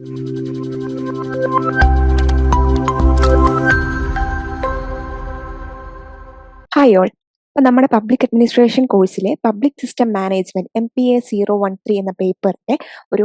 Hi all, ഇപ്പം നമ്മുടെ public administration കോഴ്സിലെ public system management M P A zero one three എന്ന പേപ്പറിന്റെ ഒരു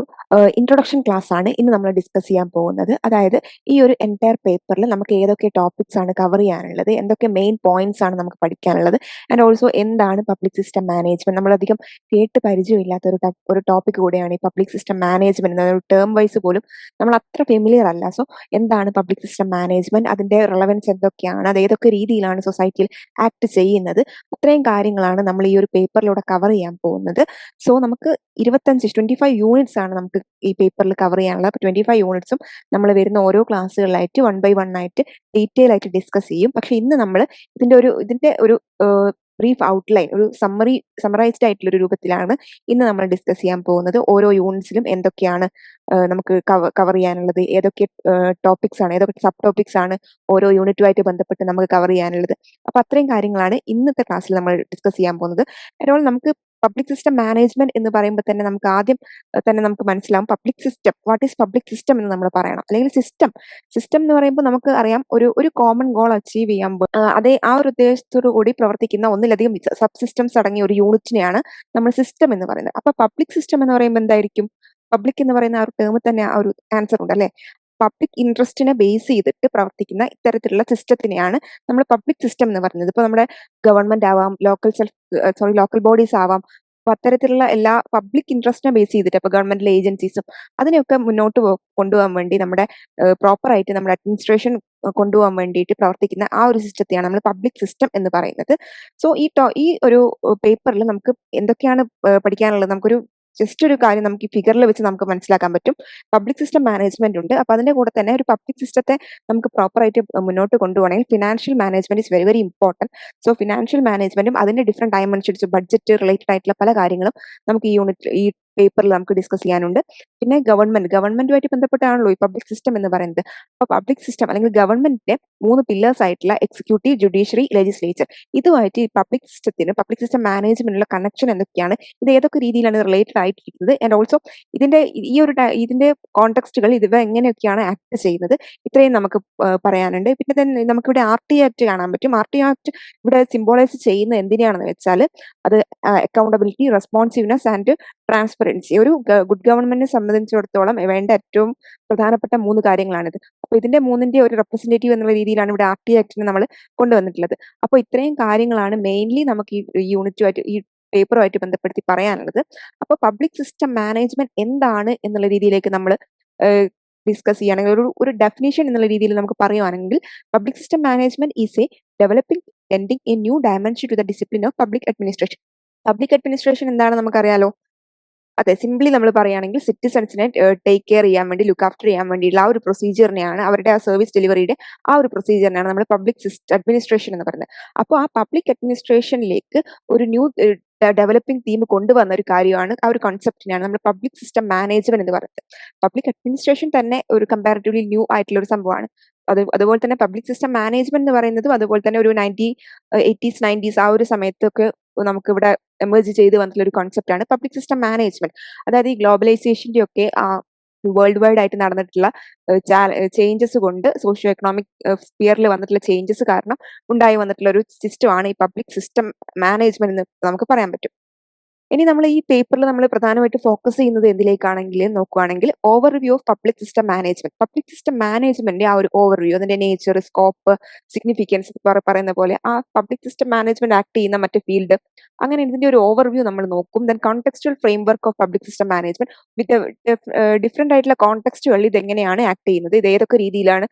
ഇൻട്രൊഡക്ഷൻ ക്ലാസ് ആണ് ഇന്ന് നമ്മൾ ഡിസ്കസ് ചെയ്യാൻ പോകുന്നത്. അതായത് ഈ ഒരു എന്റയർ പേപ്പറിൽ നമുക്ക് ഏതൊക്കെ ടോപ്പിക്സ് ആണ് കവർ ചെയ്യാനുള്ളത് എന്തൊക്കെ മെയിൻ പോയിന്റ്സ് ആണ് നമുക്ക് പഠിക്കാനുള്ളത് ആൻഡ് ഓൾസോ എന്താണ് പബ്ലിക് സിസ്റ്റം മാനേജ്മെന്റ് നമ്മളധികം കേട്ട് പരിചയമില്ലാത്ത ഒരു ഒരു ടോപ്പിക് കൂടെയാണ് ഈ പബ്ലിക് സിസ്റ്റം മാനേജ്മെന്റ് എന്ന ടേം വൈസ് പോലും നമ്മൾ അത്ര ഫെമിലിയർ അല്ല. സോ എന്താണ് പബ്ലിക് സിസ്റ്റം മാനേജ്മെന്റ് അതിന്റെ റിലവൻസ് എന്തൊക്കെയാണ്? അത് ഏതൊക്കെ രീതിയിലാണ് സൊസൈറ്റിയിൽ ആക്ട് ചെയ്യുന്നത്? അത്രയും കാര്യങ്ങളാണ് നമ്മൾ ഈ ഒരു പേപ്പറിലൂടെ കവർ ചെയ്യാൻ പോകുന്നത്. സോ നമുക്ക് ഇരുപത്തഞ്ച് ട്വന്റി ഫൈവ് യൂണിറ്റ്സ് ആണ് നമുക്ക് ഈ പേപ്പറിൽ കവർ ചെയ്യാനുള്ളത്. ട്വന്റി ഫൈവ് യൂണിറ്റ്സും നമ്മൾ വരുന്ന ഓരോ ക്ലാസ്സുകളിലായിട്ട് വൺ ബൈ വൺ ആയിട്ട് ഡീറ്റെയിൽ ആയിട്ട് ഡിസ്കസ് ചെയ്യും. പക്ഷെ ഇന്ന് നമ്മൾ ഇതിന്റെ ഒരു ഇതിന്റെ ഒരു ബ്രീഫ് ഔട്ട്ലൈൻ ഒരു സമ്മറി സമ്മറൈസ്ഡ് ആയിട്ടുള്ള ഒരു രൂപത്തിലാണ് ഇന്ന് നമ്മൾ ഡിസ്കസ് ചെയ്യാൻ പോകുന്നത്. ഓരോ യൂണിറ്റ്സിലും എന്തൊക്കെയാണ് നമുക്ക് കവർ ചെയ്യാനുള്ളത് ഏതൊക്കെ ടോപ്പിക്സ് ആണ് ഏതൊക്കെ സബ് ടോപ്പിക്സ് ആണ് ഓരോ യൂണിറ്റുമായിട്ട് ബന്ധപ്പെട്ട് നമുക്ക് കവർ ചെയ്യാനുള്ളത്. അപ്പൊ അത്രയും കാര്യങ്ങളാണ് ഇന്നത്തെ ക്ലാസ്സിൽ നമ്മൾ ഡിസ്കസ് ചെയ്യാൻ പോകുന്നത്. അതുപോലെ നമുക്ക് പബ്ലിക് സിസ്റ്റം മാനേജ്മെന്റ് എന്ന് പറയുമ്പോൾ തന്നെ നമുക്ക് ആദ്യം തന്നെ നമുക്ക് മനസ്സിലാവും public system what is public system എന്ന് നമ്മൾ പറയണം. അല്ലെങ്കിൽ സിസ്റ്റം സിസ്റ്റം എന്ന് പറയുമ്പോൾ നമുക്ക് അറിയാം ഒരു ഒരു കോമൺ ഗോൾ അച്ചീവ് ചെയ്യാൻ അതേ ആ ഒരു ഉദ്ദേശത്തോടു കൂടി പ്രവർത്തിക്കുന്ന ഒന്നിലധികം സബ് സിസ്റ്റംസ് അടങ്ങിയ ഒരു യൂണിറ്റിനെയാണ് നമ്മൾ സിസ്റ്റം എന്ന് പറയുന്നത്. അപ്പൊ പബ്ലിക് സിസ്റ്റം എന്ന് പറയുമ്പോൾ എന്തായിരിക്കും? പബ്ലിക് എന്ന് പറയുന്ന ആ ഒരു ടേമിൽ തന്നെ ആ ഒരു ആൻസർ ഉണ്ട് അല്ലെ? പബ്ലിക് ഇൻട്രസ്റ്റിനെ ബേസ് ചെയ്തിട്ട് പ്രവർത്തിക്കുന്ന ഇത്തരത്തിലുള്ള സിസ്റ്റത്തിനെയാണ് നമ്മൾ പബ്ലിക് സിസ്റ്റം എന്ന് പറയുന്നത്. ഇപ്പൊ നമ്മുടെ ഗവൺമെന്റ് ആവാം local self sorry local bodies ആവാം അപ്പൊ അത്തരത്തിലുള്ള എല്ലാ പബ്ലിക് ഇൻട്രസ്റ്റിനെ ബേസ് ചെയ്തിട്ട് അപ്പൊ ഗവൺമെന്റിലെ ഏജൻസീസും അതിനെയൊക്കെ മുന്നോട്ട് കൊണ്ടുപോകാൻ വേണ്ടി നമ്മുടെ പ്രോപ്പർ ആയിട്ട് നമ്മുടെ അഡ്മിനിസ്ട്രേഷൻ കൊണ്ടുപോകാൻ വേണ്ടിയിട്ട് പ്രവർത്തിക്കുന്ന ആ ഒരു സിസ്റ്റത്തെയാണ് നമ്മൾ പബ്ലിക് സിസ്റ്റം എന്ന് പറയുന്നത്. സോ ഈ ഈ ഒരു പേപ്പറിൽ നമുക്ക് എന്തൊക്കെയാണ് പഠിക്കാനുള്ളത്? നമുക്കൊരു ജസ്റ്റ് ഒരു കാര്യം നമുക്ക് ഈ ഫിഗറിൽ വെച്ച് നമുക്ക് മനസ്സിലാക്കാൻ പറ്റും. പബ്ലിക് സിസ്റ്റം മാനേജ്മെന്റ് ഉണ്ട്. അപ്പൊ അതിന്റെ കൂടെ തന്നെ ഒരു പബ്ലിക് സിസ്റ്റത്തെ നമുക്ക് പ്രോപ്പർ ആയിട്ട് മുന്നോട്ട് കൊണ്ടുപോകണമെങ്കിൽ financial management is very very important so financial മാനേജ്മെന്റും അതിന്റെ ഡിഫറെന്റ് ഡയമെൻഷൻസ് ബഡ്ജറ്റ് റിലേറ്റഡ് ആയിട്ടുള്ള പല കാര്യങ്ങളും നമുക്ക് ഈ യൂണിറ്റ് ഈ പേപ്പറിൽ നമുക്ക് ഡിസ്കസ് ചെയ്യാനുണ്ട്. പിന്നെ ഗവൺമെന്റ് ഗവൺമെന്റുമായിട്ട് ബന്ധപ്പെട്ടാണല്ലോ ഈ പബ്ലിക് സിസ്റ്റം എന്ന് പറയുന്നത്. അപ്പൊ പബ്ലിക് സിസ്റ്റം അല്ലെങ്കിൽ ഗവൺമെന്റിന്റെ മൂന്ന് പില്ലേഴ്സ് ആയിട്ടുള്ള എക്സിക്യൂട്ടീവ് ജുഡീഷ്യറി ലെജിസ്ലേച്ചർ ഇതുമായിട്ട് ഈ പബ്ലിക് സിസ്റ്റത്തിന് പബ്ലിക് സിസ്റ്റം മാനേജ്മെന്റിലുള്ള കണക്ഷൻ എന്തൊക്കെയാണ്? ഇത് ഏതൊക്കെ രീതിയിലാണ് റിലേറ്റഡ് ആയിട്ടിരിക്കുന്നത്? ആൻഡ് ഓൾസോ ഇതിന്റെ ഈ ഒരു ഇതിന്റെ കോണ്ടെക്സ്റ്റുകൾ ഇതിവ എങ്ങനെയൊക്കെയാണ് ആക്ട് ചെയ്യുന്നത്? ഇത്രയും നമുക്ക് പറയാനുണ്ട്. പിന്നെ ദെൻ നമുക്കിവിടെ ആർ ടി ആക്ട് കാണാൻ പറ്റും. ആർ ടി ആക്ട് ഇവിടെ സിംബോളൈസ് ചെയ്യുന്ന എന്തിനാണെന്ന് വെച്ചാൽ അത് അക്കൗണ്ടബിലിറ്റി റെസ്പോൺസീവ്നെസ് ആൻഡ് ട്രാൻസ്പെറൻസി ഒരു ഗുഡ് ഗവൺമെന്റിനെ സംബന്ധിച്ചിടത്തോളം വേണ്ട ഏറ്റവും പ്രധാനപ്പെട്ട മൂന്ന് കാര്യങ്ങളാണിത്. അപ്പൊ ഇതിന്റെ മൂന്നിന്റെ ഒരു റെപ്രസെന്റേറ്റീവ് എന്നുള്ള രീതിയിലാണ് ഇവിടെ ആർ ടി ആക്ടിനെ നമ്മൾ കൊണ്ടുവന്നിട്ടുള്ളത്. അപ്പോൾ ഇത്രയും കാര്യങ്ങളാണ് മെയിൻലി നമുക്ക് ഈ യൂണിറ്റുമായിട്ട് ഈ പേപ്പറുമായിട്ട് ബന്ധപ്പെടുത്തി പറയാനുള്ളത്. അപ്പോൾ പബ്ലിക് സിസ്റ്റം മാനേജ്മെന്റ് എന്താണ് എന്നുള്ള രീതിയിലേക്ക് നമ്മൾ ഡിസ്കസ് ചെയ്യുകയാണെങ്കിൽ ഒരു ഒരു ഡെഫിനേഷൻ എന്നുള്ള രീതിയിൽ നമുക്ക് പറയുവാണെങ്കിൽ public system management is a developing and a new dimension to the discipline of public administration public administration എന്താണ് നമുക്കറിയാലോ? അതെ സിംപ്ലി നമ്മൾ പറയുകയാണെങ്കിൽ സിറ്റിസൺസിനെ ടേക്ക് കെയർ ചെയ്യാൻ വേണ്ടി ലുക്ക് ആഫ്റ്റർ ചെയ്യാൻ വേണ്ടിയുള്ള ആ ഒരു പ്രൊസീജിയറിനെയാണ് അവരുടെ ആ സർവീസ് ഡെലിവറിയുടെ ആ ഒരു പ്രൊസീജിയറിനെയാണ് നമ്മൾ പബ്ലിക് സിസ്റ്റം അഡ്മിനിസ്ട്രേഷൻ എന്ന് പറയുന്നത്. അപ്പോൾ ആ പബ്ലിക് അഡ്മിനിസ്ട്രേഷനിലേക്ക് ഒരു ന്യൂ ഡെവലപ്പിംഗ് ടീം കൊണ്ടുവന്ന ഒരു കാര്യമാണ് ആ ഒരു കോൺസെപ്റ്റിനെയാണ് നമ്മൾ പബ്ലിക് സിസ്റ്റം മാനേജ്മെന്റ് എന്ന് പറയുന്നത്. പബ്ലിക് അഡ്മിനിസ്ട്രേഷൻ തന്നെ ഒരു കമ്പാരിറ്റീവ്ലി ന്യൂ ആയിട്ടുള്ള ഒരു സംഭവമാണ്. അത് അതുപോലെ തന്നെ പബ്ലിക് സിസ്റ്റം മാനേജ്മെന്റ് എന്ന് പറയുന്നതും അതുപോലെ തന്നെ ഒരു നയന്റി എയ്റ്റീസ് നയന്റീസ് ആ ഒരു സമയത്തൊക്കെ നമുക്ക് ഇവിടെ എമേർജ് ചെയ്ത് വന്നിട്ടുള്ള ഒരു കോൺസെപ്റ്റ് ആണ് പബ്ലിക് സിസ്റ്റം മാനേജ്മെന്റ് അതായത് ഈ ഗ്ലോബലൈസേഷന്റെ ഒക്കെ ആ വേൾഡ് വൈഡ് ആയിട്ട് നടന്നിട്ടുള്ള ചേഞ്ചസ് കൊണ്ട് സോഷ്യോ എക്കണോമിക് സ്പിയറിൽ വന്നിട്ടുള്ള ചേഞ്ചസ് കാരണം ഉണ്ടായി വന്നിട്ടുള്ള ഒരു സിസ്റ്റമാണ് ഈ പബ്ലിക് സിസ്റ്റം മാനേജ്മെന്റ് എന്ന് നമുക്ക് പറയാൻ പറ്റും. ഇനി നമ്മൾ ഈ പേപ്പറിൽ നമ്മൾ പ്രധാനമായിട്ട് ഫോക്കസ് ചെയ്യുന്നത് എന്തിലേക്കാണെങ്കിൽ നോക്കുകയാണെങ്കിൽ overview of public system management public system മാനേജ്മെന്റിന്റെ ആ ഒരു ഓവർവ്യൂ അതിന്റെ നേച്ചർ സ്കോപ്പ് സിഗ്നിഫിക്കൻസ് പറയുന്ന പോലെ ആ പബ്ലിക് സിസ്റ്റം മാനേജ്മെന്റ് ആക്ട് ചെയ്യുന്ന മറ്റു ഫീൽഡ് അങ്ങനെ ഇതിന്റെ ഒരു ഓവർവ്യൂ നമ്മൾ നോക്കും. Then contextual framework of public system management with different ആയിട്ടുള്ള കോൺടെക്സ്റ്റുകളിൽ ഇത് എങ്ങനെയാണ് ആക്ട് ചെയ്യുന്നത്? ഇത് ഏതൊക്കെ രീതിയിലാണ്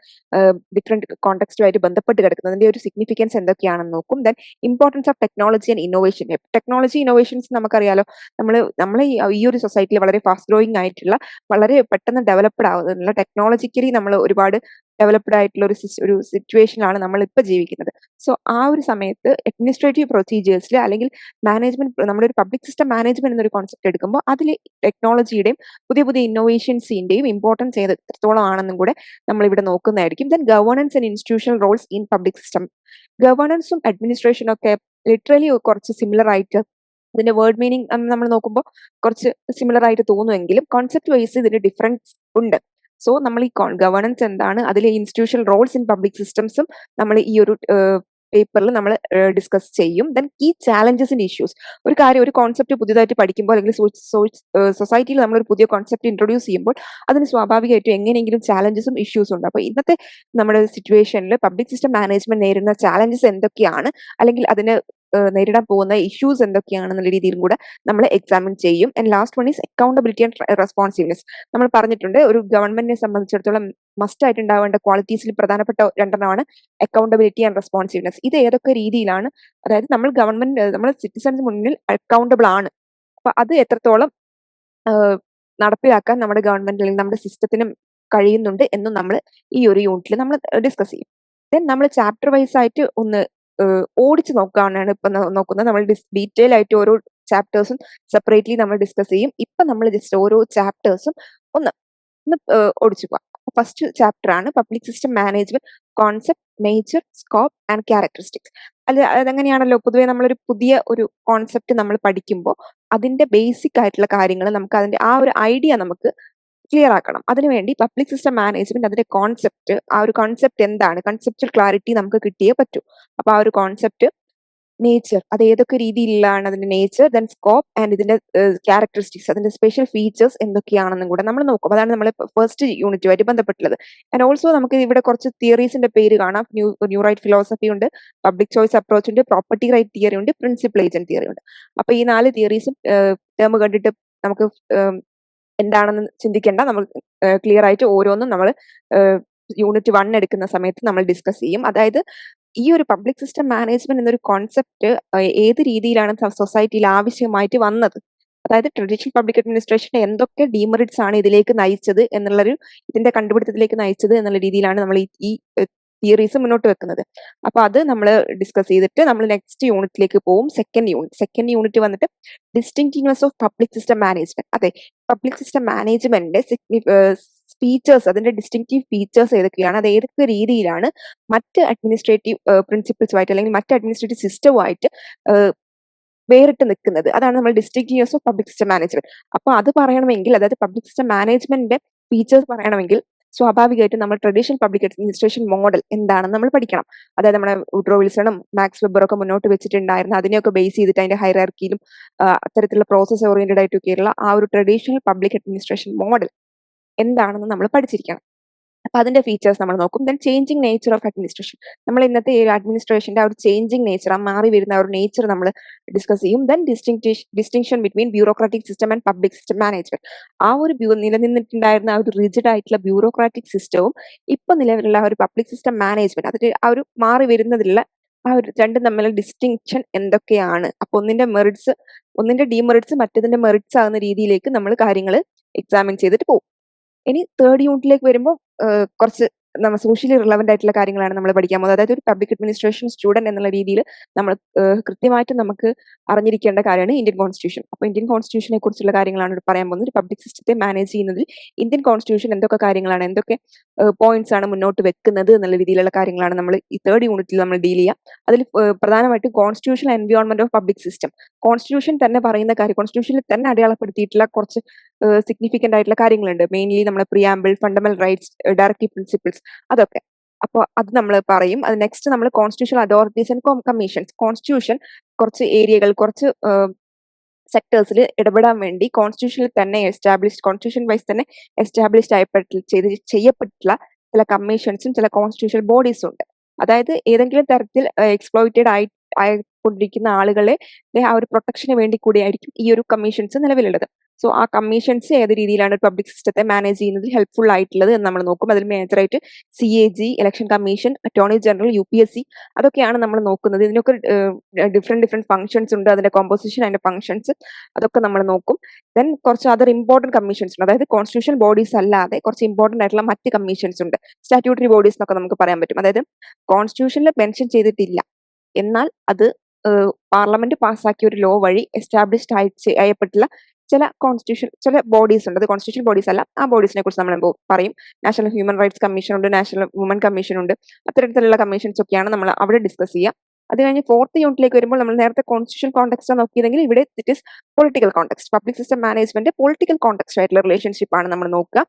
ഡിഫറെന്റ് കോൺടെക്സ്റ്റുമായിട്ട് ബന്ധപ്പെട്ട് കിടക്കുന്നത്? അതിന്റെ ഒരു സിഗ്നിഫിക്കൻസ് എന്തൊക്കെയാണെന്ന് നോക്കും. Then importance of technology and innovation technology innovations നമുക്കറിയാലോ നമ്മൾ നമ്മൾ ഈ ഒരു സൊസൈറ്റിയിൽ വളരെ ഫാസ്റ്റ് ഗ്രോയിങ് ആയിട്ടുള്ള വളരെ പെട്ടെന്ന് ഡെവലപ്ഡ് ആവുന്നുള്ള ടെക്നോളജിക്കലി നമ്മൾ ഒരുപാട് ഡെവലപ്ഡ് ആയിട്ടുള്ള ഒരു ഒരു സിറ്റുവേഷനിലാണ് നമ്മൾ ഇപ്പോൾ ജീവിക്കുന്നത്. സോ ആ ഒരു സമയത്ത് അഡ്മിനിസ്ട്രേറ്റീവ് പ്രൊസീജിയേഴ്സിൽ അല്ലെങ്കിൽ മാനേജ്മെന്റ് നമ്മുടെ ഒരു പബ്ലിക് സിസ്റ്റം മാനേജ്മെന്റ് എന്നൊരു കോൺസെപ്റ്റ് എടുക്കുമ്പോൾ അതിൽ ടെക്നോളജിയുടെയും പുതിയ പുതിയ ഇന്നോവേഷൻസിന്റെയും ഇമ്പോർട്ടൻസ് ഏത് എത്രത്തോളം ആണെന്നും കൂടെ നമ്മൾ ഇവിടെ നോക്കുന്നതായിരിക്കും then governance and institutional roles in public system ഗവേണൻസും അഡ്മിനിസ്ട്രേഷനും ഒക്കെ ലിറ്ററലി കുറച്ച് സിമിലർ ആയിട്ട് ഇതിന്റെ വേർഡ് മീനിങ് നമ്മൾ നോക്കുമ്പോൾ കുറച്ച് സിമിലർ ആയിട്ട് തോന്നുമെങ്കിലും കോൺസെപ്റ്റ് വൈസ് ഇതിന് ഡിഫറൻസ് ഉണ്ട്. സോ നമ്മൾ ഈ ഗവേണൻസ് എന്താണ് അതിലെ ഇൻസ്റ്റിറ്റ്യൂഷണൽ റോൾസ് ഇൻ പബ്ലിക് സിസ്റ്റംസും നമ്മൾ ഈ ഒരു പേപ്പറിൽ നമ്മൾ ഡിസ്കസ് ചെയ്യും. ദെൻ കീ ചാലഞ്ചസിന്റെ ഇഷ്യൂസ് ഒരു കാര്യം ഒരു കോൺസെപ്റ്റ് പുതിയതായിട്ട് പഠിക്കുമ്പോൾ അല്ലെങ്കിൽ സൊസൈറ്റിയിൽ നമ്മൾ ഒരു പുതിയ കോൺസെപ്റ്റ് ഇൻട്രൊഡ്യൂസ് ചെയ്യുമ്പോൾ അതിന് സ്വാഭാവികമായിട്ടും എങ്ങനെയെങ്കിലും ചാലഞ്ചസും ഇഷ്യൂസും ഉണ്ട്. അപ്പോൾ ഇന്നത്തെ നമ്മുടെ സിറ്റുവേഷനിൽ പബ്ലിക് സിസ്റ്റം മാനേജ്മെന്റ് നേരിടുന്ന ചാലഞ്ചസ് എന്തൊക്കെയാണ്? അല്ലെങ്കിൽ അതിന് നേരിടാൻ പോകുന്ന ഇഷ്യൂസ് എന്തൊക്കെയാണെന്നുള്ള രീതിയിലും കൂടെ നമ്മൾ എക്സാമിൻ ചെയ്യും. And last one is accountability and responsiveness നമ്മൾ പറഞ്ഞിട്ടുണ്ട് ഒരു ഗവൺമെന്റിനെ സംബന്ധിച്ചിടത്തോളം മസ്റ്റ് ആയിട്ട് ഉണ്ടാവേണ്ട ക്വാളിറ്റീസിൽ പ്രധാനപ്പെട്ട രണ്ടെണ്ണമാണ് അക്കൗണ്ടബിലിറ്റി ആൻഡ് റെസ്പോൺസീവ്നെസ് ഇത് ഏതൊക്കെ രീതിയിലാണ്? അതായത് നമ്മൾ ഗവൺമെന്റ് നമ്മൾ സിറ്റിസൺസ് മുന്നിൽ അക്കൗണ്ടബിൾ ആണ്. അപ്പൊ അത് എത്രത്തോളം നടപ്പിലാക്കാൻ നമ്മുടെ ഗവൺമെന്റ് അല്ലെങ്കിൽ നമ്മുടെ സിസ്റ്റത്തിനും കഴിയുന്നുണ്ട് എന്നും നമ്മൾ ഈ ഒരു യൂണിറ്റിൽ നമ്മൾ ഡിസ്കസ് ചെയ്യും. ദെൻ നമ്മൾ ചാപ്റ്റർ വൈസ് ആയിട്ട് ഒന്ന് ഓടിച്ച് നോക്കാനാണ് ഇപ്പൊ നോക്കുന്നത്. നമ്മൾ ഡീറ്റെയിൽ ആയിട്ട് ഓരോ ചാപ്റ്റേഴ്സും സെപ്പറേറ്റ്ലി നമ്മൾ ഡിസ്കസ് ചെയ്യും. ഇപ്പൊ നമ്മൾ ജസ്റ്റ് ഓരോ ചാപ്റ്റേഴ്സും ഒന്ന് ഒന്ന് ഓടിച്ചു പോവാം. ഫസ്റ്റ് ചാപ്റ്റർ ആണ് public system management concept nature scope and characteristics അല്ല അതെങ്ങനെയാണല്ലോ? പൊതുവെ നമ്മളൊരു പുതിയ ഒരു കോൺസെപ്റ്റ് നമ്മൾ പഠിക്കുമ്പോൾ അതിന്റെ ബേസിക് ആയിട്ടുള്ള കാര്യങ്ങൾ നമുക്ക് അതിന്റെ ആ ഒരു ഐഡിയ നമുക്ക് ക്ലിയർ ആക്കണം. അതിനുവേണ്ടി പബ്ലിക് സിസ്റ്റം മാനേജ്മെന്റ് അതിന്റെ കോൺസെപ്റ്റ് ആ ഒരു കോൺസെപ്റ്റ് എന്താണ്? കൺസെപ്റ്റൽ ക്ലാരിറ്റി നമുക്ക് കിട്ടിയേ പറ്റൂ. അപ്പൊ ആ ഒരു കോൺസെപ്റ്റ് നേച്ചർ അത് ഏതൊക്കെ രീതിയിലാണ് അതിന്റെ നേച്ചർ ദെൻ സ്കോപ്പ് ആൻഡ് ഇതിന്റെ ക്യാരക്ടറിസ്റ്റിക്സ് അതിന്റെ സ്പെഷ്യൽ ഫീച്ചേഴ്സ് എന്തൊക്കെയാണെന്നും കൂടെ നമ്മൾ നോക്കും. അതാണ് നമ്മൾ ഫസ്റ്റ് യൂണിറ്റുമായിട്ട് ബന്ധപ്പെട്ടുള്ളത് ആൻഡ് ഓൾസോ നമുക്ക് ഇവിടെ കുറച്ച് തിയറീസിന്റെ പേര് കാണാം. ന്യൂ ന്യൂ റൈറ്റ് ഫിലോസഫി ഉണ്ട് പബ്ലിക് ചോയ്സ് അപ്രോച്ച് ഉണ്ട് പ്രോപ്പർട്ടി റൈറ്റ് തിയറി ഉണ്ട് പ്രിൻസിപ്പൽ ഏജന്റ് തിയറി ഉണ്ട്. അപ്പൊ ഈ നാല് തിയറീസും ടേം കണ്ടിട്ട് നമുക്ക് എന്താണെന്ന് ചിന്തിക്കേണ്ട. നമ്മൾ ക്ലിയർ ആയിട്ട് ഓരോന്നും നമ്മൾ യൂണിറ്റ് വൺ എടുക്കുന്ന സമയത്ത് നമ്മൾ ഡിസ്കസ് ചെയ്യും. അതായത് ഈ ഒരു പബ്ലിക് സിസ്റ്റം മാനേജ്മെന്റ് എന്നൊരു കോൺസെപ്റ്റ് ഏത് രീതിയിലാണ് സൊസൈറ്റിയിൽ ആവശ്യമായിട്ട് വന്നത്? അതായത് ട്രഡീഷണൽ പബ്ലിക് അഡ്മിനിസ്ട്രേഷന്റെ എന്തൊക്കെ ഡീമെറിറ്റ്സ് ആണ് ഇതിലേക്ക് നയിച്ചത് എന്നുള്ളൊരു ഇതിന്റെ കണ്ടുപിടുത്തത്തിലേക്ക് നയിച്ചത് എന്നുള്ള രീതിയിലാണ് നമ്മൾ ഈ തിയറീസ് മുന്നോട്ട് വെക്കുന്നത്. അപ്പൊ അത് നമ്മൾ ഡിസ്കസ് ചെയ്തിട്ട് നമ്മൾ നെക്സ്റ്റ് യൂണിറ്റിലേക്ക് പോകും സെക്കൻഡ് യൂണിറ്റ് സെക്കൻഡ് യൂണിറ്റ് വന്നിട്ട് distinctiveness of public system management അതെ പബ്ലിക് സിസ്റ്റം മാനേജ്മെന്റിന്റെ ഫീച്ചേഴ്സ് അതിന്റെ ഡിസ്റ്റിങ്റ്റീവ് ഫീച്ചേഴ്സ് ഏതൊക്കെയാണ്? അത് ഏതൊക്കെ രീതിയിലാണ് മറ്റ് അഡ്മിനിസ്ട്രേറ്റീവ് പ്രിൻസിപ്പിൾസുമായിട്ട് അല്ലെങ്കിൽ മറ്റ് അഡ്മിനിസ്ട്രേറ്റീവ് സിസ്റ്റവുമായിട്ട് വേറിട്ട് നിൽക്കുന്നത്? അതാണ് നമ്മൾ distinctives of public system management അപ്പൊ അത് പറയണമെങ്കിൽ അതായത് പബ്ലിക് സിസ്റ്റം മാനേജ്മെന്റിന്റെ ഫീച്ചേഴ്സ് പറയണമെങ്കിൽ സ്വാഭാവികമായിട്ടും നമ്മൾ ട്രഡീഷണൽ പബ്ലിക് അഡ്മിനിസ്ട്രേഷൻ മോഡൽ എന്താണെന്ന് നമ്മൾ പഠിക്കണം. അതായത് നമ്മുടെ ഉഡ്രോ വിൽസണും മാക്സ് വെബറൊക്കെ മുന്നോട്ട് വെച്ചിട്ടുണ്ടായിരുന്ന അതിനെയൊക്കെ ബേസ് ചെയ്തിട്ട് അതിന്റെ ഹൈറാർക്കിയിലും അത്തരത്തിലുള്ള പ്രോസസ് ഓറിയന്റഡ് ആയിട്ടൊക്കെയുള്ള ആ ഒരു ട്രഡീഷണൽ പബ്ലിക് അഡ്മിനിസ്ട്രേഷൻ മോഡൽ എന്താണെന്ന് നമ്മൾ പഠിച്ചിരിക്കണം. അപ്പൊ അതിന്റെ ഫീച്ചേഴ്സ് നമ്മൾ നോക്കും. Then changing nature of administration നമ്മൾ ഇന്നത്തെ ഈ അഡ്മിനിസ്ട്രേഷന്റെ ആ ഒരു ചേഞ്ചിങ് നേച്ചർ ആ മാറി വരുന്ന ഒരു നേച്ചർ നമ്മൾ ഡിസ്കസ് ചെയ്യും. Then distinction between bureaucratic system and public system management ആ ഒരു നിലനിന്നിട്ടുണ്ടായിരുന്ന ആ ഒരു റിജിഡ് ആയിട്ടുള്ള ബ്യൂറോക്രാറ്റിക് സിസ്റ്റവും ഇപ്പൊ നിലവിലുള്ള ആ ഒരു പബ്ലിക് സിസ്റ്റം മാനേജ്മെന്റ് അതിൽ ആ ഒരു മാറി വരുന്നതിലുള്ള ആ ഒരു രണ്ടും തമ്മിലുള്ള ഡിസ്റ്റിങ്ഷൻ എന്തൊക്കെയാണ്? അപ്പൊ ഒന്നിന്റെ മെറിറ്റ്സ് ഒന്നിന്റെ ഡിമെറിറ്റ്സ് മറ്റതിന്റെ മെറിറ്റ്സ് ആകുന്ന രീതിയിലേക്ക് നമ്മൾ കാര്യങ്ങൾ എക്സാമിൻ ചെയ്തിട്ട് പോകും. ഇനി തേർഡ് യൂണിറ്റിലേക്ക് വരുമ്പോൾ കുറച്ച് നമ്മൾ സോഷ്യലി റിലവന്റ് ആയിട്ടുള്ള കാര്യങ്ങളാണ് നമ്മൾ പഠിക്കാൻ പോകുന്നത്. അതായത് ഒരു പബ്ലിക് അഡ്മിനിസ്ട്രേഷൻ സ്റ്റുഡന്റ് എന്നുള്ള രീതിയിൽ നമ്മൾ കൃത്യമായിട്ട് നമുക്ക് അറിഞ്ഞിരിക്കേണ്ട കാര്യമാണ് ഇന്ത്യൻ കോൺസ്റ്റിറ്റ്യൂഷൻ അപ്പോൾ ഇന്ത്യൻ കോൺസ്റ്റിറ്റ്യൂഷനെ കുറിച്ചുള്ള കാര്യങ്ങളാണ് പറയാൻ പോകുന്നത്. ഒരു പബ്ലിക് സിസ്റ്റത്തെ മാനേജ് ചെയ്യുന്നതിൽ ഇന്ത്യൻ കോൺസ്റ്റിറ്റ്യൂഷൻ എന്തൊക്കെ കാര്യങ്ങളാണ് എന്തൊക്കെ പോയിന്റ്സ് ആണ് മുന്നോട്ട് വെക്കുന്നത് എന്നുള്ള രീതിയിലുള്ള കാര്യങ്ങളാണ് നമ്മൾ ഈ തേർഡ് യൂണിറ്റിൽ നമ്മൾ ഡീൽ ചെയ്യുക അതിൽ പ്രധാനമായിട്ടും constitution environment of public system constitution തന്നെ പറയുന്ന കാര്യം കോൺസ്റ്റിറ്റ്യൂഷനിൽ തന്നെ അടയാളപ്പെടുത്തിയിട്ടുള്ള കുറച്ച് സിഗ്നിഫിക്കന്റ് ആയിട്ടുള്ള കാര്യങ്ങളുണ്ട്. മെയിൻലി നമ്മുടെ preamble fundamental rights directive principles അതൊക്കെ. അപ്പോൾ അത് നമ്മൾ പറയും. അത് നെക്സ്റ്റ് നമ്മൾ constitution authorities and commissions constitution കുറച്ച് ഏരിയകൾ കുറച്ച് സെക്ടേഴ്സിൽ ഇടപെടാൻ വേണ്ടി കോൺസ്റ്റിറ്റ്യൂഷനിൽ തന്നെ എസ്റ്റാബ്ലിഷ് കോൺസ്റ്റിറ്റ്യൂഷൻ വൈസ് തന്നെ എസ്റ്റാബ്ലിഷ് ആയപ്പെട്ട് ചെയ്ത് ചെയ്യപ്പെട്ടിട്ടുള്ള ചില കമ്മീഷൻസും ചില കോൺസ്റ്റിറ്റ്യൂഷണൽ ബോഡീസും ഉണ്ട്. അതായത് ഏതെങ്കിലും തരത്തിൽ എക്സ്പ്ലോയിറ്റഡ് ആയി ആയിക്കൊണ്ടിരിക്കുന്ന ആളുകളെ ആ ഒരു പ്രൊട്ടക്ഷന് വേണ്ടി കൂടിയായിരിക്കും ഈ ഒരു കമ്മീഷൻസ് നിലവിലുള്ളത്. സോ ആ കമ്മീഷൻസ് ഏത് രീതിയിലാണ് പബ്ലിക് സിസ്റ്റത്തെ മാനേജ് ചെയ്യുന്നതിൽ ഹെൽപ്ഫുൾ ആയിട്ടുള്ളത് എന്ന് നമ്മൾ നോക്കും. അതിൽ മേജറായിട്ട് C A G election commission attorney general U P S C അതൊക്കെയാണ് നമ്മൾ നോക്കുന്നത്. ഇതിനൊക്കെ ഡിഫറെന്റ് ഡിഫറെന്റ് ഫംഗ്ഷൻസ് ഉണ്ട്. അതിന്റെ കോമ്പോസിഷൻ അതിന്റെ ഫംഗ്ഷൻസ് അതൊക്കെ നമ്മൾ നോക്കും. ദെൻ കുറച്ച് അതർ ഇമ്പോർട്ടന്റ് കമ്മീഷൻസ് ഉണ്ട്. അതായത് കോൺസ്റ്റിറ്റ്യൂഷൻ ബോഡീസ് അല്ലാതെ കുറച്ച് ഇമ്പോർട്ടന്റ് ആയിട്ടുള്ള മറ്റ് കമ്മീഷൻസ് ഉണ്ട്. സ്റ്റാറ്റ്യൂട്ടറി ബോഡീസ് എന്നൊക്കെ നമുക്ക് പറയാൻ പറ്റും. അതായത് കോൺസ്റ്റിറ്റ്യൂഷനിൽ മെൻഷൻ ചെയ്തിട്ടില്ല. എന്നാൽ അത് പാർലമെന്റ് പാസ്സാക്കിയ ഒരു ലോ വഴി എസ്റ്റാബ്ലിഷ്ഡ് ആയി ചെയ്യപ്പെട്ടുള്ള ചില കോൺസ്റ്റിറ്റ്യൂഷൻ ചില ബോഡീസ് ഉണ്ട്. അത് കോൺസ്റ്റിറ്റ്യൂഷൻ ബോഡീസ് അല്ല. ആ ബോഡീസിനെ കുറിച്ച് നമ്മൾ പറയും. നാഷണൽ ഹ്യൂമൻ റൈറ്റ്സ് കമ്മീഷൻ ഉണ്ട് നാഷണൽ വുമൻ കമ്മീഷൻ ഉണ്ട്. അത്തരത്തിലുള്ള കമ്മീഷൻസ് ഒക്കെയാണ് നമ്മൾ അവിടെ ഡിസ്കസ് ചെയ്യുക. അത് കഴിഞ്ഞ് ഫോർത്ത് യൂണിറ്റിലേക്ക് വരുമ്പോൾ നമ്മൾ നേരത്തെ കോൺസ്റ്റിറ്റ്യൂഷൻ കോൺടെക്സ്റ്റ് നോക്കിയതെങ്കിൽ ഇവിടെ it is political context public system management political context ആയിട്ടുള്ള റിലേഷൻഷിപ്പ് ആണ് നമ്മൾ നോക്കുക.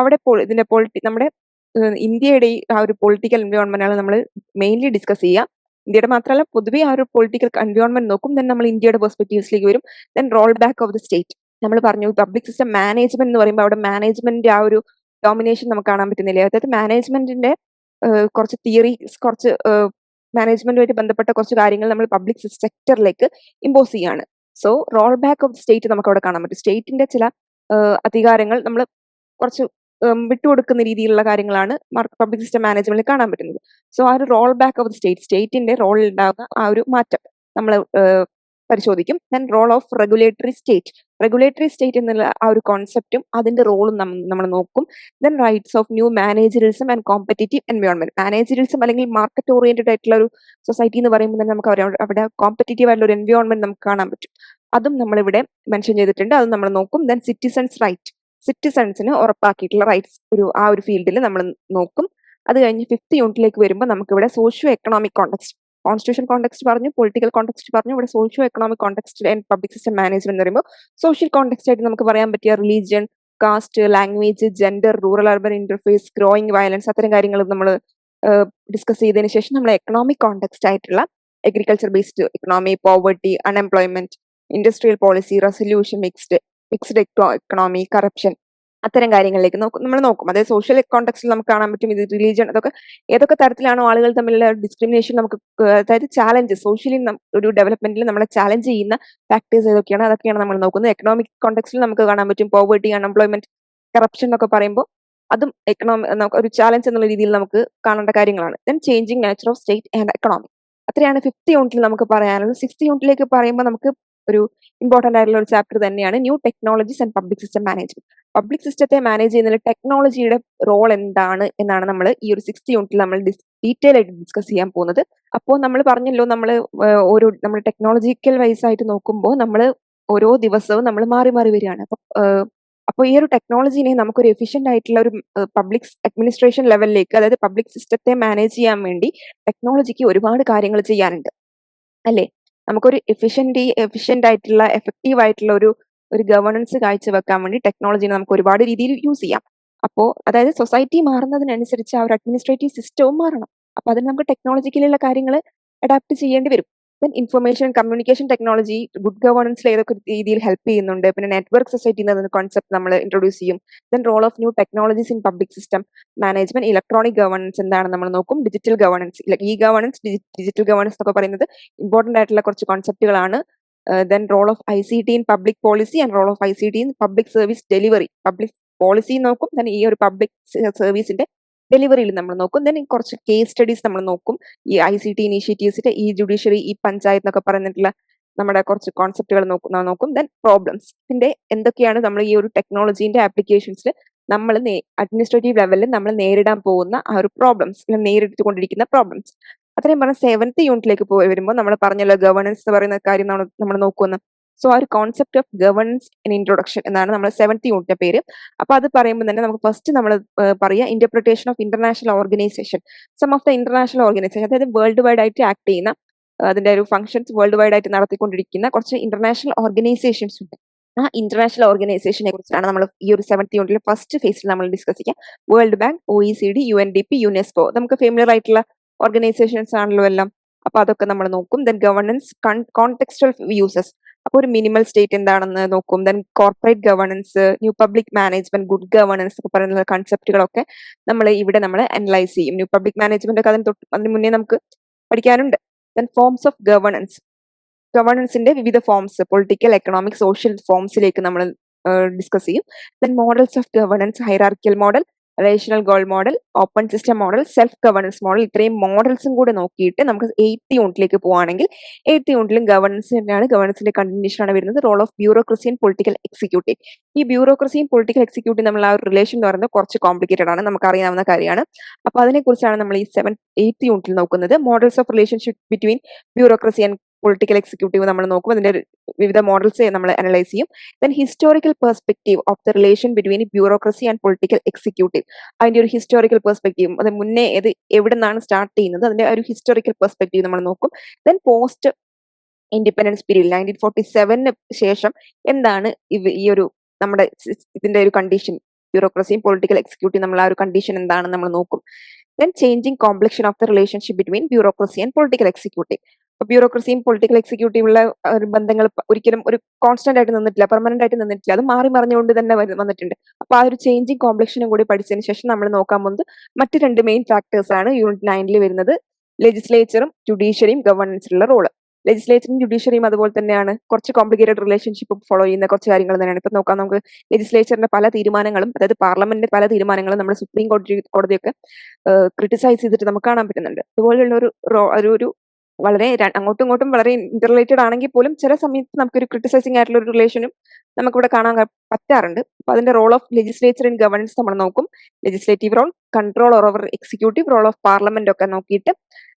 അവിടെ ഇതിന്റെ പൊളിറ്റി നമ്മുടെ ഇന്ത്യയുടെ ആ ഒരു പൊളിറ്റിക്കൽ എൻവയോൺമെന്റ് ആണ് നമ്മൾ മെയിൻലി ഡിസ്കസ് ചെയ്യുക. ഇന്ത്യയുടെ മാത്രമല്ല പൊതുവെ ആ ഒരു പൊളിറ്റിക്കൽ എൻവയോൺമെന്റ് നോക്കും ദെൻ നമ്മൾ ഇന്ത്യയുടെ പെർസ്പെക്ടീവ്സിലേക്ക് വരും then roll back of the state നമ്മൾ പറഞ്ഞു പബ്ലിക് സിസ്റ്റം മാനേജ്മെന്റ് എന്ന് പറയുമ്പോൾ അവിടെ മാനേജ്മെന്റ് ആ ഒരു ഡോമിനേഷൻ നമുക്ക് കാണാൻ പറ്റുന്നില്ല. അതായത് മാനേജ്മെന്റിന്റെ കുറച്ച് തിയറീസ് കുറച്ച് മാനേജ്മെന്റുമായിട്ട് ബന്ധപ്പെട്ട കുറച്ച് കാര്യങ്ങൾ നമ്മൾ പബ്ലിക് സെക്ടറിലേക്ക് ഇമ്പോസ് ചെയ്യാണ്. So roll back of state നമുക്ക് അവിടെ കാണാൻ പറ്റും. സ്റ്റേറ്റിന്റെ ചില അധികാരങ്ങൾ നമ്മൾ കുറച്ച് വിട്ടുകൊടുക്കുന്ന രീതിയിലുള്ള കാര്യങ്ങളാണ് പബ്ലിക് സിസ്റ്റം മാനേജ്മെന്റിൽ കാണാൻ പറ്റുന്നത്. സോ ആ ഒരു roll back of the state സ്റ്റേറ്റിന്റെ റോളിൽ ഉണ്ടാകുന്ന ആ ഒരു മാറ്റം നമ്മൾ പരിശോധിക്കും. Then role of regulatory state regulatory state എന്നുള്ള ആ ഒരു കോൺസെപ്റ്റും അതിന്റെ റോളും നമ്മൾ നോക്കും. Then rights of new managerialism and competitive environment managerialism അല്ലെങ്കിൽ മാർക്കറ്റ് ഓറിയന്റഡ് ആയിട്ടുള്ള ഒരു സൊസൈറ്റി എന്ന് പറയുമ്പോൾ തന്നെ നമുക്ക് അവിടെ കോമ്പറ്റേറ്റീവ് ആയിട്ടുള്ള ഒരു എൻവയോൺമെന്റ് നമുക്ക് കാണാൻ പറ്റും. അതും നമ്മളിവിടെ മെൻഷൻ ചെയ്തിട്ടുണ്ട്. അതും നമ്മൾ നോക്കും. ദെൻ സിറ്റിസൺസ് റൈറ്റ് സിറ്റിസൺസിന് ഉറപ്പാക്കിയിട്ടുള്ള റൈറ്റ്സ് ഒരു ആ ഒരു ഫീൽഡിൽ നമ്മൾ നോക്കും. അത് കഴിഞ്ഞ് ഫിഫ്ത്ത് യൂണിറ്റിലേക്ക് വരുമ്പോൾ നമുക്കിവിടെ socio economic context constitution context പറഞ്ഞു പൊളിറ്റിക്കൽ കോണ്ടെക്സ്റ്റ് പറഞ്ഞു. ഇവിടെ socio economic context and public system management എന്ന് പറയുമ്പോൾ സോഷ്യൽ കോണ്ടെക്സ്റ്റ് ആയിട്ട് നമുക്ക് പറയാൻ പറ്റിയ religion caste language gender rural urban interface growing violence അത്തരം കാര്യങ്ങൾ നമ്മൾ ഡിസ്കസ് ചെയ്തതിനു ശേഷം നമ്മൾ എക്കണോമിക് കോണ്ടെക്സ്റ്റ് ആയിട്ടുള്ള agriculture based economy poverty unemployment industrial policy resolution mixed mixed economy corruption അത്തരം കാര്യങ്ങളിലേക്ക് നമ്മൾ നോക്കും. അതായത് സോഷ്യൽ കോണ്ടെക്സ്റ്റിൽ നമുക്ക് കാണാൻ പറ്റും ഇത് റിലീജിയൻ അതൊക്കെ ഏതൊക്കെ തരത്തിലാണോ ആളുകൾ തമ്മിലുള്ള ഡിസ്ക്രിമിനേഷൻ നമുക്ക് അതായത് ചാലഞ്ച് സോഷ്യലി ഒരു ഡെവലപ്മെന്റിൽ നമ്മളെ ചാലഞ്ച് ചെയ്യുന്ന ഫാക്ടേഴ്സ് ഏതൊക്കെയാണ് അതൊക്കെയാണ് നമ്മൾ നോക്കുന്നത്. എക്കണോമിക് കോണ്ടെക്സ്റ്റിൽ നമുക്ക് കാണാൻ പറ്റും പോവേർട്ടി അൺഎംപ്ലോയ്മെന്റ് കറപ്ഷൻ എന്നൊക്കെ പറയുമ്പോൾ അതും എക്കണോമി നമുക്ക് ഒരു ചാലഞ്ച് എന്നുള്ള രീതിയിൽ നമുക്ക് കാണേണ്ട കാര്യങ്ങളാണ്. Then changing nature of state and economy അത്രയാണ് ഫിഫ്ത്ത് യൂണിറ്റിൽ നമുക്ക് പറയാനുള്ളത്. സിക്സ്ത് യൂണിറ്റിലേക്ക് പറയുമ്പോൾ നമുക്ക് ഒരു ഇമ്പോർട്ടന്റ് ആയിട്ടുള്ള ഒരു ചാപ്റ്റർ തന്നെയാണ് new technologies and public system management public സിസ്റ്റത്തെ മാനേജ് ചെയ്യുന്നതിൽ ടെക്നോളജിയുടെ റോൾ എന്താണ് എന്നാണ് നമ്മൾ ഈ ഒരു സിക്സ്ത് യൂണിറ്റിൽ നമ്മൾ ഡീറ്റെയിൽ ആയിട്ട് ഡിസ്കസ് ചെയ്യാൻ പോകുന്നത്. അപ്പോൾ നമ്മൾ പറഞ്ഞല്ലോ നമ്മൾ ഒരു നമ്മൾ ടെക്നോളജിക്കൽ വൈസ് ആയിട്ട് നോക്കുമ്പോൾ നമ്മൾ ഓരോ ദിവസവും നമ്മൾ മാറി മാറി വരികയാണ്. അപ്പൊ അപ്പോൾ ഈ ഒരു ടെക്നോളജിനെ നമുക്കൊരു എഫിഷ്യന്റ് ആയിട്ടുള്ള ഒരു പബ്ലിക് അഡ്മിനിസ്ട്രേഷൻ ലെവലിലേക്ക് അതായത് പബ്ലിക് സിസ്റ്റത്തെ മാനേജ് ചെയ്യാൻ വേണ്ടി ടെക്നോളജിക്ക് ഒരുപാട് കാര്യങ്ങൾ ചെയ്യാനുണ്ട്. അല്ലേ? നമുക്കൊരു എഫിഷ്യന്റ് എഫിഷ്യന്റ് ആയിട്ടുള്ള എഫക്റ്റീവ് ആയിട്ടുള്ള ഒരു ഒരു ഗവർണൻസ് കാഴ്ചവെക്കാൻ വേണ്ടി ടെക്നോളജിനെ നമുക്ക് ഒരുപാട് രീതിയിൽ യൂസ് ചെയ്യാം. അപ്പോൾ അതായത് സൊസൈറ്റി മാറുന്നതിനനുസരിച്ച് ആ ഒരു അഡ്മിനിസ്ട്രേറ്റീവ് സിസ്റ്റവും മാറണം. അപ്പോൾ അതിന് നമുക്ക് ടെക്നോളജിക്കലുള്ള കാര്യങ്ങൾ അഡാപ്റ്റ് ചെയ്യേണ്ടി വരും. Then information communication technology good ഗവേണൻസിൽ ഏതൊക്കെ രീതിയിൽ ഹെൽപ്പ് ചെയ്യുന്നുണ്ട്? പിന്നെ നെറ്റ്വർക്ക് സൊസൈറ്റി എന്ന കോൺസെപ്റ്റ് നമ്മൾ ഇൻട്രൊഡ്യൂസ് ചെയ്യും. Then role of new technologies in public system management electronic governance എന്താണ് നമ്മൾ നോക്കും? Digital governance e governance digital governance എന്നൊക്കെ പറയുന്നത് ഇമ്പോർട്ടന്റ് ആയിട്ടുള്ള കുറച്ച് കോൺസെപ്റ്റുകളാണ് then role of I C T in public policy and role of I C T in public service delivery public policy നോക്കും. Then ഈ ഒരു പബ്ലിക് സർവീസിന്റെ ഡെലിവറിയിൽ നമ്മൾ നോക്കും. ദെൻ കുറച്ച് കേസ് സ്റ്റഡീസ് നമ്മൾ നോക്കും. ഈ ഐ സി ടി ഇനീഷ്യേറ്റീവ്സിന്റെ ഈ ജുഡീഷ്യറി ഈ പഞ്ചായത്ത് എന്നൊക്കെ പറഞ്ഞിട്ടുള്ള നമ്മുടെ കുറച്ച് കോൺസെപ്റ്റുകൾ നോക്കും നോക്കും. ദെൻ പ്രോബ്ലംസ് ഇതിന്റെ എന്തൊക്കെയാണ് നമ്മൾ ഈ ഒരു ടെക്നോളജീന്റെ ആപ്ലിക്കേഷൻസിൽ നമ്മൾ അഡ്മിനിസ്ട്രേറ്റീവ് ലെവലിൽ നമ്മൾ നേരിടാൻ പോകുന്ന ആ ഒരു പ്രോബ്ലംസ് നേരിട്ടുകൊണ്ടിരിക്കുന്ന പ്രോബ്ലംസ് അത്രയും പറഞ്ഞ സെവൻത്ത് യൂണിറ്റിലേക്ക് പോയി വരുമ്പോൾ നമ്മൾ പറഞ്ഞല്ലോ ഗവേണൻസ് എന്ന് പറയുന്ന കാര്യം നമ്മൾ നോക്കുന്നു സോ ആ ഒരു concept of governance in introduction എന്നാണ് നമ്മൾ സെവൻത്ത് യൂണിറ്റിന്റെ പേര്. അപ്പൊ അത് പറയുമ്പോൾ തന്നെ നമുക്ക് ഫസ്റ്റ് നമ്മൾ പറയാം interpretation of international organization some of the international organization അതായത് വേൾഡ് വൈഡ് ആയിട്ട് ആക്ട് ചെയ്യുന്ന അതിന്റെ ഒരു ഫംഗ്ഷൻസ് വേൾഡ് വൈഡ് ആയിട്ട് നടത്തിക്കൊണ്ടിരിക്കുന്ന കുറച്ച് ഇന്റർനാഷണൽ ഓർഗനൈസേഷൻസ് ഉണ്ട്. ആ ഇന്റർനാഷണൽ ഓർഗനൈസേഷനെ കുറിച്ചാണ് നമ്മൾ ഈ ഒരു സെവൻത്ത് യൂണിറ്റിൽ ഫസ്റ്റ് ഫേസിൽ നമ്മൾ ഡിസ്കസ് ചെയ്യാം. World bank O E C D U N D P UNESCO നമുക്ക് ഫെമിലിയർ ആയിട്ടുള്ള ഓർഗനൈസേഷൻസ് ആണല്ലോ എല്ലാം. അപ്പൊ അതൊക്കെ നമ്മൾ നോക്കും. ദെൻ ഗവർണൻസ് കോൺടെക്സ്റ്റൽ യൂസസ് ഒരു മിനിമൽ സ്റ്റേറ്റ് എന്താണെന്ന് നോക്കും. Then corporate governance new public management good governance ഒക്കെ പറയുന്ന കൺസെപ്റ്റുകളൊക്കെ നമ്മൾ ഇവിടെ നമ്മൾ അനലൈസ് ചെയ്യും. ന്യൂ പബ്ലിക് മാനേജ്മെന്റ് ഒക്കെ അതിന് തൊട്ട് അതിന് മുന്നേ നമുക്ക് പഠിക്കാനുണ്ട്. ദെൻ ഫോംസ് ഓഫ് ഗവർണൻസ് ഗവർണൻസിന്റെ വിവിധ ഫോംസ് പൊളിറ്റിക്കൽ എക്കണോമിക് സോഷ്യൽ ഫോംസിലേക്ക് നമ്മൾ ഡിസ്കസ് ചെയ്യും. Then models of governance hierarchical model rational goal model open system model self governance model ഇത്രയും മോഡൽസും കൂടെ നോക്കിയിട്ട് നമുക്ക് എയ്ത്ത് യൂണിറ്റിലേക്ക് പോവുകയാണെങ്കിൽ എയ്ത്ത് യൂണിറ്റിലും ഗവർണൻസ് തന്നെയാണ് ഗവർണൻസിന്റെ കണ്ടിന്യൂഷൻ ആണ് വരുന്നത്. Role of bureaucracy and political executive ഈ ബ്യൂറോക്രസിയും പൊളിറ്റിക്കൽ എക്സിക്യൂട്ടീവ് നമ്മൾ ആ ഒരു റിലേഷൻ എന്ന് പറയുന്നത് കുറച്ച് കോംപ്ലിക്കേറ്റഡ് ആണ്. നമുക്ക് അറിയാവുന്ന കാര്യമാണ്. അപ്പൊ അതിനെക്കുറിച്ചാണ് നമ്മൾ ഈ സെവൻ എയ്ത്ത് യൂണിറ്റിൽ നോക്കുന്നത്. Models of relationship between bureaucracy and political executive നമ്മൾ നോക്കും. അതിന്റെ വിവിധ മോഡൽസ് നമ്മൾ അനലൈസ് ചെയ്യും. Then historical perspective of the relation between bureaucracy and political executive അതിന്റെ ഒരു ഹിസ്റ്റോറിക്കൽ പെർസ്പെക്റ്റീവ് അത് മുന്നേ ഇത് എവിടെ നിന്നാണ് സ്റ്റാർട്ട് ചെയ്യുന്നത് അതിന്റെ ഒരു ഹിസ്റ്റോറിക്കൽ പെർസ്പെക്റ്റീവ് നമ്മൾ നോക്കും. Then post independence period nineteen forty സെവനിന് ശേഷം എന്താണ് ഈ ഒരു നമ്മുടെ ഇതിന്റെ ഒരു കണ്ടീഷൻ ബ്യൂറോക്രസിയും പൊളിറ്റിക്കൽ എക്സിക്യൂട്ടീവ് നമ്മൾ ആ ഒരു കണ്ടീഷൻ എന്താണെന്ന് നമ്മൾ നോക്കും. Then changing complexion of the relationship between bureaucracy and political executive അപ്പൊ ബ്യൂറോക്രസിയും പൊളിറ്റിക്കൽ എക്സിക്യൂട്ടീവുള്ള ബന്ധങ്ങൾ ഒരിക്കലും ഒരു കോൺസ്റ്റന്റ് ആയിട്ട് നിന്നിട്ടില്ല പെർമനന്റ് ആയിട്ട് നിന്നിട്ടില്ല. അത് മാറി മറിഞ്ഞുകൊണ്ട് തന്നെ വന്നിട്ടുണ്ട്. അപ്പൊ ആ ഒരു ചേഞ്ചിങ് കോംപ്ലക്ഷനും കൂടി പഠിച്ചതിന് ശേഷം നമ്മൾ നോക്കാൻ പോകുന്നത് മറ്റ് രണ്ട് മെയിൻ ഫാക്ടേഴ്സ് ആണ് യൂണിറ്റ് നയനിൽ വരുന്നത്. ലെജിസ്ലേച്ചറും ജുഡീഷ്യറിയും ഗവർണൻസിലുള്ള റോൾ ലെജിസ്ലേച്ചറും ജുഡീഷ്യറിയും അതുപോലെ തന്നെയാണ്. കുറച്ച് കോംപ്ലിക്കേറ്റഡ് റിലേഷൻഷിപ്പ് ഫോളോ ചെയ്യുന്ന കുറച്ച് കാര്യങ്ങൾ തന്നെയാണ്. ഇപ്പൊ നോക്കാം നമുക്ക് ലെജിസ്ലേച്ചറിന്റെ പല തീരുമാനങ്ങളും അതായത് പാർലമെന്റിന്റെ പല തീരുമാനങ്ങളും നമ്മുടെ സുപ്രീം കോടതി കോടതിയൊക്കെ ക്രിട്ടിസൈസ് ചെയ്തിട്ട് നമുക്ക് കാണാൻ പറ്റുന്നുണ്ട്. അതുപോലെയുള്ള ഒരു ഒരു വളരെ അങ്ങോട്ടും ഇങ്ങോട്ടും വളരെ ഇന്റർറിലേറ്റഡ് ആണെങ്കിൽ പോലും ചില സമയത്ത് നമുക്കൊരു ക്രിട്ടിസൈസിങ് ആയിട്ടുള്ള ഒരു റിലേഷനും നമുക്കിവിടെ കാണാൻ പറ്റാറുണ്ട്. അപ്പൊ അതിന്റെ role of legislature in governance നമ്മൾ നോക്കും. Legislative role control over executive role of parliament ഒക്കെ നോക്കിയിട്ട്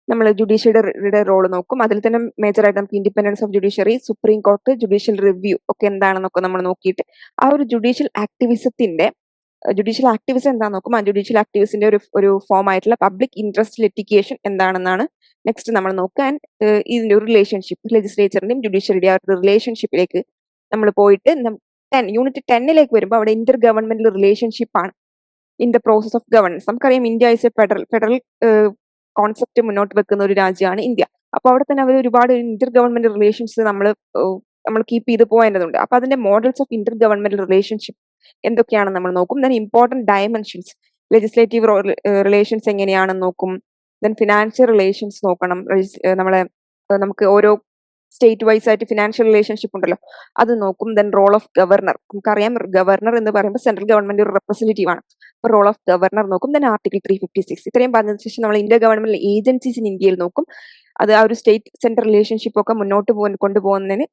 നമ്മൾ ജുഡീഷ്യറിയുടെ റോൾ നോക്കും. അതിൽ തന്നെ മേജർ ആയിട്ട് നമുക്ക് independence of judiciary supreme court judicial review ഒക്കെ എന്താണെന്നൊക്കെ നമ്മൾ നോക്കിയിട്ട് ആ ഒരു ജുഡീഷ്യൽ ആക്ടിവിസത്തിന്റെ ജുഡീഷ്യൽ ആക്ടിവിസം എന്താണെന്ന് നോക്കും ആ ജുഡീഷ്യൽ ആക്ടിവിസിന്റെ ഒരു ഒരു ഫോം ആയിട്ടുള്ള പബ്ലിക് ഇൻട്രസ്റ്റ് ലിറ്റിഗേഷൻ എന്താണെന്നാണ് നെക്സ്റ്റ് നമ്മൾ നോക്കാൻ ഇതിന്റെ ഒരു റിലേഷൻഷിപ്പ് ലെജിസ്ലേച്ചറിന്റെയും ജുഡീഷ്യറിയുടെയും ആ ഒരു റിലേഷൻഷിപ്പിലേക്ക് നമ്മൾ പോയിട്ട് ടെൻ യൂണിറ്റ് ടെന്നിലേക്ക് വരുമ്പോൾ അവിടെ ഇന്റർ ഗവൺമെന്റൽ റിലേഷൻഷിപ്പ് ആണ്. In the process of governance നമുക്കറിയാം India is a federal federal concept മുന്നോട്ട് വെക്കുന്ന ഒരു രാജ്യമാണ് ഇന്ത്യ. അപ്പൊ അവിടെ തന്നെ അവർ ഒരുപാട് ഇന്റർ ഗവൺമെന്റ് റിലേഷൻസ് നമ്മൾ നമ്മൾ കീപ്പ് ചെയ്ത് പോകേണ്ടതുണ്ട്. അപ്പൊ അതിന്റെ models of inter government relationship എന്തൊക്കെയാണ് നമ്മൾ നോക്കും? Then important dimensions legislative relations എങ്ങനെയാണെന്ന് നോക്കും. ദെൻ ഫിനാൻഷ്യൽ റിലേഷൻസ് നോക്കണം. നമ്മളെ നമുക്ക് ഓരോ സ്റ്റേറ്റ് വൈസ് ആയിട്ട് ഫിനാൻഷ്യൽ റിലേഷൻഷിപ്പ് ഉണ്ടല്ലോ. അത് നോക്കും. ദെൻ റോൾ ഓഫ് ഗവർണർ നമുക്കറിയാം ഗവർണർ എന്ന് പറയുമ്പോൾ സെൻട്രൽ ഗവൺമെന്റ് ഒരു റെപ്രസെന്റേറ്റീവ് ആണ്. അപ്പൊ റോൾ ഓഫ് ഗവർണർ നോക്കും. Then article three fifty six ഇത്രയും പറഞ്ഞതിന് ശേഷം നമ്മൾ ഇന്ത്യ ഗവൺമെന്റ് ഏജൻസീസ് ഇൻ ഇന്ത്യയിൽ നോക്കും. അത് ആ ഒരു സ്റ്റേറ്റ് സെൻട്രൽ റിലേഷൻഷിപ്പ് ഒക്കെ മുന്നോട്ട് പോകാൻ കൊണ്ടുപോകുന്നതിന്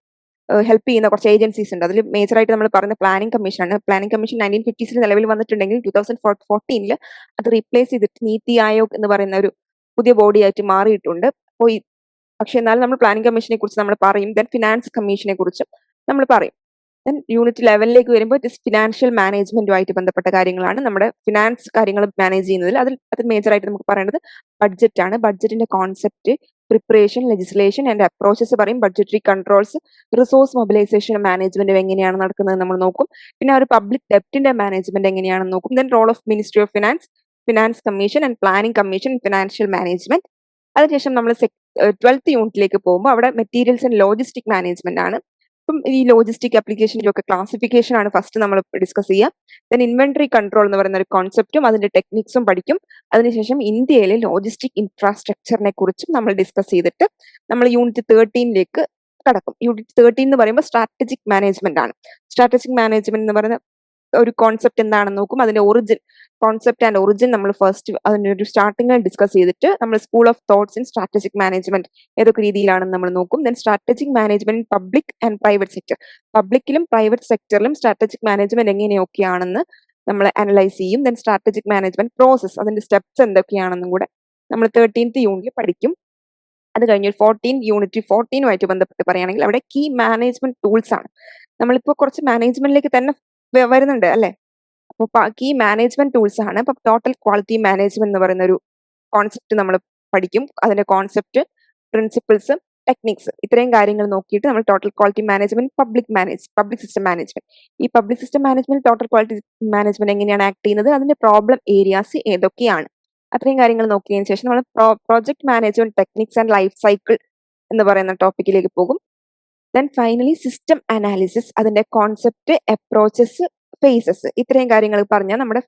ഹെൽപ്പ് ചെയ്യുന്ന കുറച്ച് ഏജൻസീസ് ഉണ്ട്. അതിൽ മേജർ ആയിട്ട് നമ്മൾ പറയുന്ന പ്ലാനിംഗ് കമ്മീഷൻ ആണ്. പ്ലാനിംഗ് കമ്മീഷൻ നയന്റീൻ ഫിഫ്റ്റീസിൽ നിലവിൽ വന്നിട്ടുണ്ടെങ്കിൽ ടൂ തൗസൻഡ് ഫോർട്ടീനിൽ അത് റീപ്ലേസ് ചെയ്തിട്ട് നീതി ആയോഗ് എന്ന് പറയുന്ന ഒരു പുതിയ ബോഡി ആയിട്ട് മാറിയിട്ടുണ്ട്. അപ്പോൾ പക്ഷെ എന്നാലും നമ്മൾ പ്ലാനിംഗ് കമ്മീഷനെ കുറിച്ച് നമ്മൾ പറയും ദെൻ ഫിനാൻസ് കമ്മീഷനെ കുറിച്ചും നമ്മൾ പറയും. ദെൻ യൂണിറ്റ് ലെവലിലേക്ക് വരുമ്പോൾ ഇറ്റ് ഫിനാൻഷ്യൽ മാനേജ്മെന്റുമായിട്ട് ബന്ധപ്പെട്ട കാര്യങ്ങളാണ് നമ്മുടെ ഫിനാൻസ് കാര്യങ്ങൾ മാനേജ് ചെയ്യുന്നതിൽ. അതിൽ അത് മേജർ ആയിട്ട് നമുക്ക് പറയേണ്ടത് ആണ്. ബഡ്ജറ്റിന്റെ concept preparation legislation and approaches പറയും. Budgetary controls resource mobilisation management എങ്ങനെയാണ് നടക്കുന്നത് നമ്മൾ നോക്കും. പിന്നെ ഒരു പബ്ലിക് ഡെപ്റ്റിന്റെ മാനേജ്മെന്റ് എങ്ങനെയാണെന്ന് നോക്കും. Then role of ministry of finance finance commission and planning commission financial management അതിനുശേഷം നമ്മൾ ട്വൽത്ത് യൂണിറ്റിലേക്ക് പോകുമ്പോൾ അവിടെ മെറ്റീരിയൽസ് ആൻഡ് ലോജിസ്റ്റിക് മാനേജ്മെന്റ് ആണ്. ഇപ്പം ഈ ലോജിസ്റ്റിക് അപ്ലിക്കേഷനിലൊക്കെ ക്ലാസിഫിക്കേഷൻ ആണ് ഫസ്റ്റ് നമ്മൾ ഡിസ്കസ് ചെയ്യുക ദെൻ ഇൻവെന്ററി കൺട്രോൾ എന്ന് പറയുന്ന ഒരു കോൺസെപ്റ്റും അതിന്റെ ടെക്നിക്സും പഠിക്കും. അതിനുശേഷം ഇന്ത്യയിലെ ലോജിസ്റ്റിക് ഇൻഫ്രാസ്ട്രക്ചറിനെ കുറിച്ചും നമ്മൾ ഡിസ്കസ് ചെയ്തിട്ട് നമ്മൾ യൂണിറ്റ് തേർട്ടീനിലേക്ക് കടക്കും. യൂണിറ്റ് തേർട്ടീൻ എന്ന് പറയുമ്പോൾ സ്ട്രാറ്റജിക് മാനേജ്മെന്റ് ആണ്. സ്ട്രാറ്റജിക് മാനേജ്മെന്റ് എന്ന് പറയുന്ന ഒരു കോൺസെപ്റ്റ് എന്താണെന്ന് നോക്കും. അതിന്റെ ഒറിജിൻ കോൺസെപ്റ്റ് ആൻഡ് ഒറിജിൻ നമ്മൾ ഫസ്റ്റ് അതിന്റെ ഒരു സ്റ്റാർട്ടിങ്ങിൽ ഡിസ്കസ് ചെയ്തിട്ട് നമ്മൾ school of thoughts in strategic management ഏതൊക്കെ രീതിയിലാണെന്ന് നമ്മൾ നോക്കും. Then strategic management public and private sector പബ്ലിക്കിലും private സെക്ടറിലും സ്ട്രാറ്റജിക് മാനേജ്മെന്റ് എങ്ങനെയൊക്കെയാണെന്ന് നമ്മൾ അനലൈസ് ചെയ്യും. ദെൻ സ്ട്രാറ്റജിക് മാനേജ്മെന്റ് പ്രോസസ് അതിന്റെ സ്റ്റെപ്സ് എന്തൊക്കെയാണെന്നും കൂടെ നമ്മൾ തേർട്ടീൻത്ത് യൂണിറ്റിൽ പഠിക്കും. അത് കഴിഞ്ഞ് ഫോർട്ടീൻ യൂണിറ്റ് ഫോർട്ടീനുമായിട്ട് ബന്ധപ്പെട്ട് പറയുകയാണെങ്കിൽ അവിടെ കീ മാനേജ്മെന്റ് ടൂൾസ് ആണ്. നമ്മളിപ്പോൾ കുറച്ച് മാനേജ്മെന്റിലേക്ക് തന്നെ വരുന്നുണ്ട് അല്ലെ? അപ്പോൾ ബാക്കി മാനേജ്മെന്റ് ടൂൾസ് ആണ്. അപ്പൊ ടോട്ടൽ ക്വാളിറ്റി മാനേജ്മെന്റ് എന്ന് പറയുന്ന ഒരു കോൺസെപ്റ്റ് നമ്മൾ പഠിക്കും. അതിന്റെ കോൺസെപ്റ്റ് പ്രിൻസിപ്പിൾസ് ടെക്നിക്സ് ഇത്രയും കാര്യങ്ങൾ നോക്കിയിട്ട് നമ്മൾ total quality management public manage public system management ഈ public system management total quality management എങ്ങനെയാണ് ആക്ട് ചെയ്യുന്നത്? അതിന്റെ പ്രോബ്ലം ഏരിയാസ് ഏതൊക്കെയാണ്? അത്രയും കാര്യങ്ങൾ നോക്കിയതിനു ശേഷം നമ്മൾ project management techniques and life cycle എന്ന് പറയുന്ന ടോപ്പിക്കിലേക്ക് പോകും. ദെൻ ഫൈനലി സിസ്റ്റം അനാലിസിസ് അതിന്റെ കോൺസെപ്റ്റ് അപ്രോച്ചസ് ഫേസസ് ഇത്രയും കാര്യങ്ങൾ പറഞ്ഞാൽ നമ്മുടെ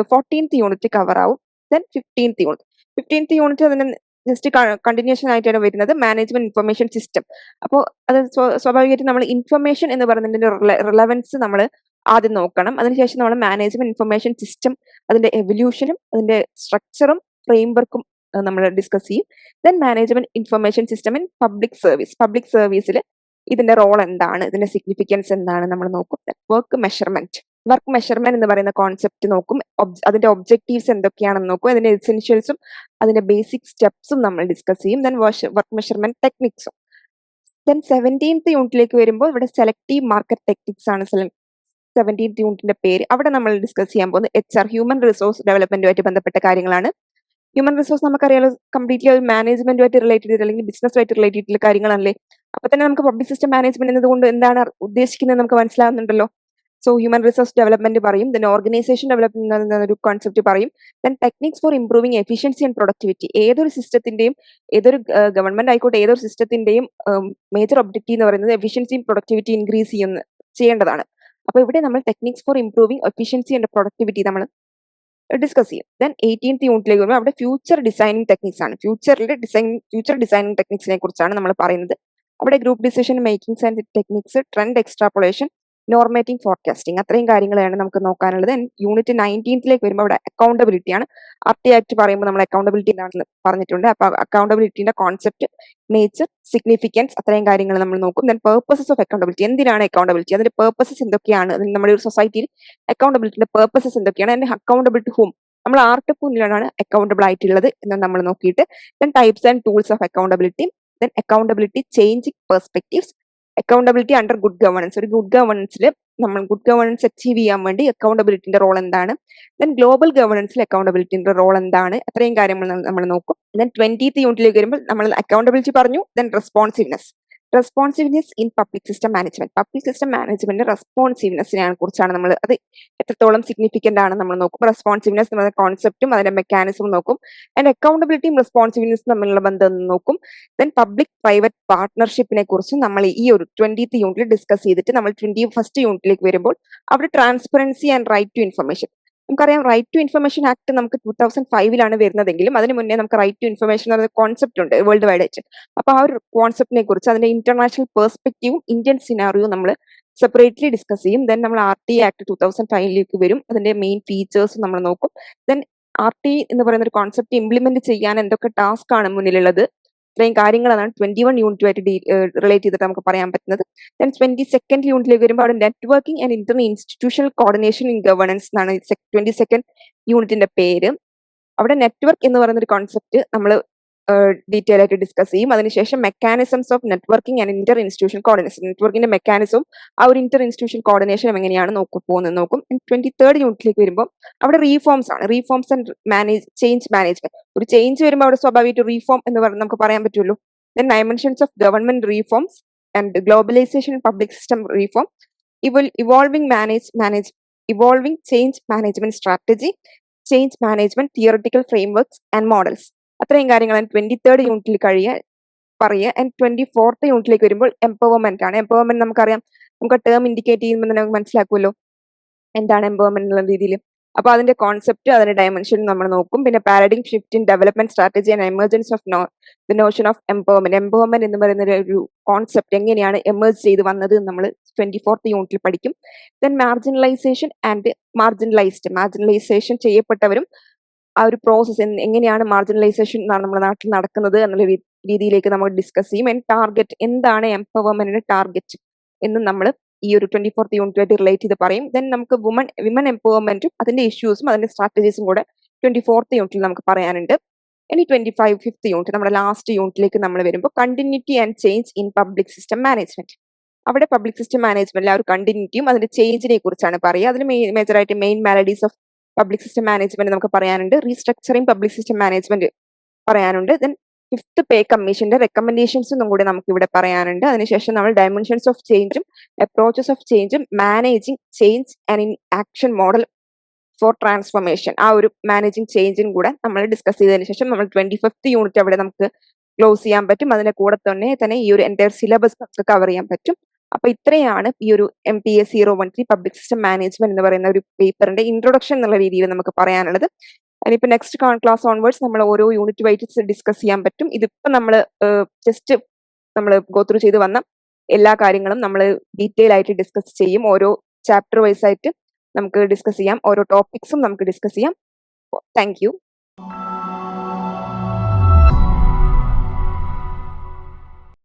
ഫോർട്ടീൻത്ത് യൂണിറ്റ് കവർ ആവും. Then fifteenth unit fifteenth unit അതിന് ജസ്റ്റ് കണ്ടിന്യൂഷൻ ആയിട്ടാണ് വരുന്നത്. മാനേജ്മെന്റ് ഇൻഫർമേഷൻ സിസ്റ്റം അപ്പോൾ അത് സ്വ- സ്വാഭാവികമായിട്ടും നമ്മൾ ഇൻഫർമേഷൻ എന്ന് പറയുന്നതിന്റെ റിലവൻസ് നമ്മൾ ആദ്യം നോക്കണം. അതിനുശേഷം നമ്മൾ മാനേജ്മെന്റ് ഇൻഫർമേഷൻ സിസ്റ്റം അതിന്റെ എവല്യൂഷനും അതിന്റെ സ്ട്രക്ചറും ഫ്രെയിംവർക്കും നമ്മൾ ഡിസ്കസ് ചെയ്യും. Then management information system in public service public സർവീസിൽ ഇതിന്റെ റോൾ എന്താണ്? ഇതിന്റെ സിഗ്നിഫിക്കൻസ് എന്താണ് നമ്മൾ നോക്കും. വർക്ക് മെഷർമെന്റ് വർക്ക് മെഷർമെന്റ് എന്ന് പറയുന്ന കോൺസെപ്റ്റ് നോക്കും. അതിന്റെ ഒബ്ജക്റ്റീവ്സ് എന്തൊക്കെയാണെന്ന് നോക്കും. അതിന്റെ എസെൻഷ്യൽസും അതിന്റെ ബേസിക് സ്റ്റെപ്സും നമ്മൾ ഡിസ്കസ് ചെയ്യും. ദെൻ വർക്ക് മെഷർമെന്റ് ടെക്നിക്സും ദെൻ സെവന്റീൻത്ത് യൂണിറ്റിലേക്ക് വരുമ്പോൾ ഇവിടെ സെലക്ടീവ് മാർക്കറ്റ് ടെക്നിക്സ് ആണ് സെവന്റീൻത്ത് യൂണിറ്റിന്റെ പേര്. അവിടെ നമ്മൾ ഡിസ്കസ് ചെയ്യാൻ പോകുന്നത് എച്ച് ആർ ഹ്യൂമൻ റിസോഴ്സ് ഡെവലപ്മെന്റുമായിട്ട് ബന്ധപ്പെട്ട കാര്യങ്ങളാണ്. ഹ്യൂമൻ റിസോഴ്സ് നമുക്കറിയാലോ കംപ്ലീറ്റ്ലി ഒരു മാനേജ്മെന്റുമായിട്ട് റിലേറ്റഡ് ചെയ്ത് അല്ലെങ്കിൽ ബിസിനസ്സുമായിട്ട് റിലേറ്റഡ് കാര്യങ്ങളല്ലേ അപ്പൊ തന്നെ നമുക്ക് പബ്ലിക് സിസ്റ്റം മാനേജ്മെന്റ് എന്നതുകൊണ്ട് എന്താണ് ഉദ്ദേശിക്കുന്നത് നമുക്ക് മനസ്സിലാവുന്നുണ്ടല്ലോ. സോ ഹ്യൂമൻ റിസോഴ്സ് ഡെവലപ്മെന്റ് പറയും ദെൻ ഓർഗനൈസേഷൻ ഡെവലപ്മെന്റ് എന്നൊരു കോൺസെപ്റ്റ് പറയും. Then techniques for improving efficiency and productivity ഏതൊരു സിസ്റ്റത്തിന്റെയും ഏതൊരു ഗവൺമെന്റ് ആയിക്കോട്ടെ ഏതൊരു സിസ്റ്റത്തിന്റെയും മേജർ ഒബ്ജക്റ്റീവ് എന്ന് പറയുന്നത് എഫിഷ്യൻസിയും പ്രൊഡക്ടിവിറ്റി ഇൻക്രീസ് ചെയ്യുന്ന ചെയ്യേണ്ടതാണ്. അപ്പൊ ഇവിടെ നമ്മൾ techniques for improving efficiency and productivity നമ്മൾ ഡിസ്കസ് ചെയ്യും. ദെൻ എയ്റ്റീൻത്ത് യൂണിറ്റിലേക്ക് വരുമ്പോൾ അവിടെ ഫ്യൂച്ചർ ഡിസൈനിങ് ടെക്നിക്സ് ആണ്. ഫ്യൂച്ചറിലെ ഡിസൈൻ ഫ്യൂച്ചർ ഡിസൈനിങ് ടെക്നിക്സിനെ കുറിച്ചാണ് നമ്മൾ പറയുന്നത്. അവിടെ group decision makings and techniques trend extrapolation normative forecasting അത്രയും കാര്യങ്ങളാണ് നമുക്ക് നോക്കാനുള്ളത്. യൂണിറ്റ് നയന്റീൻത്തിലേക്ക് വരുമ്പോൾ അവിടെ അക്കൗണ്ടബിലിറ്റി ആണ്. ആർ ആക്ട് പറയുമ്പോൾ നമ്മൾ അക്കൗണ്ടബിലിറ്റി എന്താണെന്ന് പറഞ്ഞിട്ടുണ്ട്. അപ്പൊ അക്കൗണ്ടബിലിറ്റിന്റെ കോൺസെപ്റ്റ് നേച്ചർ സിഗ്നിഫിക്കൻസ് അത്രയും കാര്യങ്ങൾ നമ്മൾ നോക്കും. ദെൻ പേർപ്പസസ് ഓഫ് അക്കൗണ്ടബിലിറ്റി എന്തിനാണ് അക്കൗണ്ടബിലിറ്റി അതിന്റെ പേർപ്പസസ് എന്തൊക്കെയാണ്? നമ്മുടെ ഒരു സൊസൈറ്റിയിൽ അക്കൗണ്ടബിലിറ്റിന്റെ പേർപ്പസസ് എന്തൊക്കെയാണ്? അതിന്റെ അക്കൗണ്ടബിൾ ടു ഹോം നമ്മൾ ആർക്ക് മുന്നിലാണ് അക്കൗണ്ടബിൾ ആയിട്ടുള്ളത് എന്ന് നമ്മൾ നോക്കിയിട്ട് then types and tools of accountability then accountability changing perspectives accountability under good governance ഒരു ഗുഡ് ഗവർണൻസിൽ നമ്മൾ ഗുഡ് ഗവർണൻസ് അച്ചീവ് ചെയ്യാൻ വേണ്ടി അക്കൗണ്ടബിലിറ്റിന്റെ റോൾ എന്താണ്? ദെൻ ഗ്ലോബൽ ഗവർണൻസിൽ അക്കൗണ്ടബിലിറ്റിന്റെ റോൾ എന്താണ്? അത്രയും കാര്യങ്ങൾ നമ്മൾ നോക്കും. ദെൻ ട്വന്റി യൂണിറ്റിലേക്ക് വരുമ്പോൾ നമ്മൾ അക്കൗണ്ടബിലിറ്റി പറഞ്ഞു then responsiveness responsiveness in public system management public system management റെസ്പോൺസീവ്നെസ്സിനെ കുറിച്ചാണ് നമ്മൾ അത് എത്രത്തോളം സിഗ്നിഫിക്കന്റ് ആണ് നമ്മൾ നോക്കും. റെസ്പോൺസീവ്നെസ് നമ്മുടെ കോൺസെപ്റ്റും അതിന്റെ മെക്കാനിസവും നോക്കും. ആൻഡ് അക്കൗണ്ടബിലിറ്റിയും റെസ്പോൺസീവ്നെസ് തമ്മിലുള്ള ബന്ധം നോക്കും. ദെൻ പബ്ലിക് പ്രൈവറ്റ് പാർട്ട്ണർഷിപ്പിനെ കുറിച്ച് നമ്മൾ ഈ ഒരു ട്വന്റീത്ത് യൂണിറ്റിൽ ഡിസ്കസ് ചെയ്തിട്ട് നമ്മൾ ട്വന്റി ഫസ്റ്റ് യൂണിറ്റിലേക്ക് വരുമ്പോൾ അവിടെ transparency and right to information നമുക്കറിയാം റൈറ്റ് ടു ഇൻഫർമേഷൻ ആക്ട് നമുക്ക് ടൂ തൗസൻഡ് ഫൈവിലാണ് വരുന്നതെങ്കിലും അതിന് മുന്നേ നമുക്ക് റൈറ്റ് ടു ഇൻഫർമേഷൻ എന്ന കോൺസെപ്റ്റ് ഉണ്ട് വേൾഡ് വൈഡ് ആയിട്ട് അപ്പൊ ആ ഒരു കോൺസെപ്റ്റിനെ കുറിച്ച് അതിന്റെ ഇന്റർനാഷണൽ പെർസ്പെക്റ്റീവും ഇന്ത്യൻ സിനാറിയും നമ്മൾ സെപ്പറേറ്റ്ലി ഡിസ്കസ് ചെയ്യും. ദെൻ നമ്മൾ R T act two thousand ഫൈവിലേക്ക് വരും. അതിന്റെ മെയിൻ ഫീച്ചേഴ്സ് നമ്മൾ നോക്കും. ദെൻ ആർ ടി എന്ന് പറയുന്ന ഒരു കോൺസെപ്റ്റ് ഇംപ്ലിമെന്റ് ചെയ്യാൻ എന്തൊക്കെ ടാസ്ക് ആണ് മുന്നിലുള്ളത്? ഇത്രയും കാര്യങ്ങളാണ് ട്വന്റി വൺ യൂണിറ്റുമായിട്ട് റിലേറ്റ് ചെയ്തിട്ട് നമുക്ക് പറയാൻ പറ്റുന്നത്. ദെൻ ട്വന്റി സെക്കൻഡ് യൂണിറ്റിലേക്ക് വരുമ്പോൾ അവിടെ networking and inter institutional coordination in governance എന്നാണ് ട്വന്റി സെക്കൻഡ് യൂണിറ്റിന്റെ പേര്. അവിടെ നെറ്റ്വർക്ക് എന്ന് പറയുന്ന ഒരു കോൺസെപ്റ്റ് നമ്മൾ ഡീറ്റെയിൽ ആയിട്ട് ഡിസ്കസ് ചെയ്യും. അതിനുശേഷം mechanisms of networking and inter institution coordination നെറ്റ്വർക്കിന്റെ മെക്കാനിസം ആ ഒരു ഇന്റർ ഇൻസ്റ്റിറ്റ്യൂഷൻ കോർഡിനേഷൻ എങ്ങനെയാണ് നോക്കും പോകുന്നത് നോക്കും. ട്വന്റി തേർഡ് യൂണിറ്റിലേക്ക് വരുമ്പോൾ അവിടെ റീഫോംസ് ആണ്. Reforms and manage change management ഒരു ചേഞ്ച് വരുമ്പോൾ അവിടെ സ്വാഭാവികമായിട്ട് റീഫോം എന്ന് പറഞ്ഞ് നമുക്ക് പറയാൻ പറ്റുമല്ലോ then dimensions of government reforms and globalisation public system reform evolving manage manage evolving change management strategy change management theoretical frameworks and models അത്രയും കാര്യങ്ങളാണ് ട്വന്റി തേർഡ് യൂണിറ്റിൽ കഴിയുക പറയുക ആൻഡ് ട്വന്റി ഫോർത്ത് യൂണിറ്റിലേക്ക് വരുമ്പോൾ എംപവർമെന്റ് ആണ്. എംപവർമെന്റ് നമുക്കറിയാം. നമുക്ക് ടേം ഇൻഡിക്കേറ്റ് ചെയ്യുമ്പോൾ തന്നെ നമുക്ക് മനസ്സിലാക്കുമല്ലോ എന്താണ് എംപവർമെന്റ് എന്നുള്ള രീതിയിൽ അപ്പൊ അതിന്റെ കോൺസെപ്റ്റ് അതിന്റെ ഡയമെൻഷൻ നമ്മൾ നോക്കും. പിന്നെ paradigm shift in development strategy and emergence of no the notion of empowerment empowerment എന്ന് പറയുന്ന ഒരു കോൺസെപ്റ്റ് എങ്ങനെയാണ് എമേർജ് ചെയ്ത് വന്നത് നമ്മൾ ട്വന്റി ഫോർത്ത് യൂണിറ്റിൽ പഠിക്കും. Then marginalisation and marginalised marginalisation ചെയ്യപ്പെട്ടവരും ആ ഒരു പ്രോസസ്സ് എങ്ങനെയാണ് മാർജിനലൈസേഷൻ നമ്മുടെ നാട്ടിൽ നടക്കുന്നത് എന്നുള്ള രീതിയിലേക്ക് നമ്മൾ ഡിസ്കസ് ചെയ്യും. ആൻഡ് ടാർഗറ്റ് എന്താണ് എംപവർമെന്റിന്റെ ടാർഗറ്റ് എന്ന് നമ്മൾ ഈ ഒരു ട്വന്റി ഫോർത്ത് യൂണിറ്റുമായിട്ട് റിലേറ്റ് ചെയ്ത് പറയും. ദെൻ നമുക്ക് വുമൺ വിമൻ എംപവർമെന്റും അതിന്റെ ഇഷ്യൂസും അതിന്റെ സ്ട്രാറ്റജീസും കൂടെ ട്വന്റി ഫോർത്ത് യൂണിറ്റിൽ നമുക്ക് പറയാനുണ്ട്. ഇനി ട്വന്റി ഫൈവ് ഫിഫ്ത്ത് യൂണിറ്റ് നമ്മുടെ ലാസ്റ്റ് യൂണിറ്റിലേക്ക് നമ്മൾ വരുമ്പോൾ continuity and change in public system management അവിടെ പബ്ലിക് സിസ്റ്റം മാനേജ്മെന്റിൽ ആ ഒരു കണ്ടിന്യൂറ്റിയും അതിന്റെ ചേഞ്ചിനെ കുറിച്ചാണ് പറയുക. അതിന് main മേജറായിട്ട് main maladies of public system management നമുക്ക് പറയാനുണ്ട്. റീസ്ട്രക്ചറിങ് പബ്ലിക് സിസ്റ്റം മാനേജ്മെന്റ് പറയാനുണ്ട്. ദെൻ ഫിഫ്ത്ത് പേ കമ്മീഷന്റെ റെക്കമെൻഡേഷൻസും കൂടി നമുക്ക് ഇവിടെ പറയാനുണ്ട്. അതിനുശേഷം നമ്മൾ ഡയമെൻഷൻസ് ഓഫ് ചേഞ്ചും approaches of ചേഞ്ചും managing change and in action model for transformation ആ ഒരു മാനേജിങ് ചേഞ്ചും കൂടെ നമ്മൾ ഡിസ്കസ് ചെയ്തതിനു ശേഷം നമ്മൾ ട്വന്റി ഫിഫ്ത്ത് യൂണിറ്റ് അവിടെ നമുക്ക് ക്ലോസ് ചെയ്യാൻ പറ്റും. അതിന്റെ കൂടെ തന്നെ തന്നെ ഈ ഒരു എന്റെ സിലബസ് നമുക്ക് കവർ ചെയ്യാൻ പറ്റും. അപ്പൊ ഇത്രയാണ് ഈ ഒരു M P S zero one three public system management എന്ന് പറയുന്ന ഒരു പേപ്പറിന്റെ ഇൻട്രൊഡക്ഷൻ എന്നുള്ള രീതിയിൽ നമുക്ക് പറയാനുള്ളത്. അതിനിപ്പോ നെക്സ്റ്റ് ക്ലാസ് ഓൺവേർഡ്സ് നമ്മൾ ഓരോ യൂണിറ്റ് വൈറ്റ് ഡിസ്കസ് ചെയ്യാൻ പറ്റും. ഇതിപ്പോ നമ്മൾ ജസ്റ്റ് നമ്മൾ ഗോത്രൂ ചെയ്ത് വന്ന എല്ലാ കാര്യങ്ങളും നമ്മൾ ഡീറ്റെയിൽ ആയിട്ട് ഡിസ്കസ് ചെയ്യും. ഓരോ ചാപ്റ്റർ വൈസ് ആയിട്ട് നമുക്ക് ഡിസ്കസ് ചെയ്യാം. ഓരോ ടോപ്പിക്സും നമുക്ക് ഡിസ്കസ് ചെയ്യാം. താങ്ക്